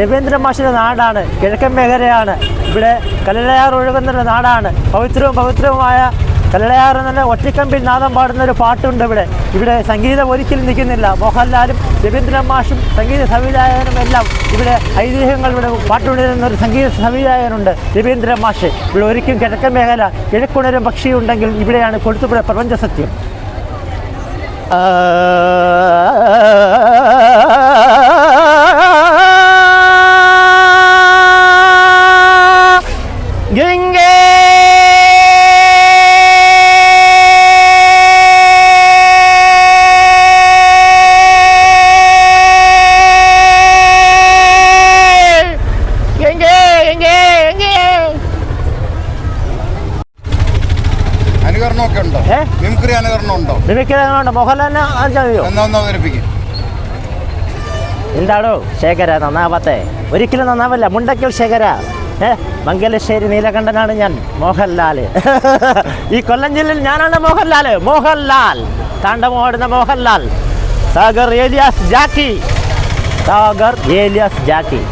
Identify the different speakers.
Speaker 1: രവീന്ദ്രൻ മാഷിന്റെ നാടാണ് കിഴക്കൻ മേഖലയാണ്. ഇവിടെ കല്ലടയാർ ഒഴുകുന്നൊരു നാടാണ്. പവിത്രവും പവിത്രവുമായ കല്ലടയാർ എന്ന ഒറ്റക്കമ്പിൽ നാദം പാടുന്ന ഒരു പാട്ടുണ്ട് ഇവിടെ. ഇവിടെ സംഗീതം ഒരിക്കലും നിൽക്കുന്നില്ല. മോഹൻലാലും രവീന്ദ്രൻ മാഷും സംഗീത സംവിധായകനും എല്ലാം ഇവിടെ ഐതിഹ്യങ്ങൾ ഇവിടെ പാട്ടുണ്ടിരുന്ന ഒരു സംഗീത സംവിധായകനുണ്ട് രവീന്ദ്രൻ മാഷ്. ഇവിടെ ഒരിക്കലും കിഴക്കൻ മേഖല കിഴക്കുണരും പക്ഷിയുണ്ടെങ്കിൽ ഇവിടെയാണ് കൊടുത്തുപുഴ പ്രപഞ്ച
Speaker 2: അനുകരണമൊക്കെ ഉണ്ടോ?
Speaker 1: ഏ?
Speaker 2: മിമിക്രി അനുകരണം ഉണ്ടോ?
Speaker 1: മിമിക്കളുണ്ട് മോഹൻലാലിനെ കാണിച്ചാൽ മതിയോ
Speaker 2: എന്നാ ഒന്ന് അവതരിപ്പിക്കും.
Speaker 1: എന്താടോ ശേഖര നന്നാവാത്തെ? ഒരിക്കലും നന്നാവല്ല. മുണ്ടക്കൽ ശേഖര. ഏ? മംഗലശ്ശേരി നീലകണ്ഠനാണ് ഞാൻ മോഹൻലാൽ ഈ കൊല്ലം ജില്ലയിൽ ഞാനാണ് മോഹൻലാൽ. മോഹൻലാൽ താണ്ടമോടുന്ന മോഹൻലാൽ. സാഗർ ഏലിയാസ് ജാക്കി. സാഗർ ഏലിയാസ് ജാക്കി.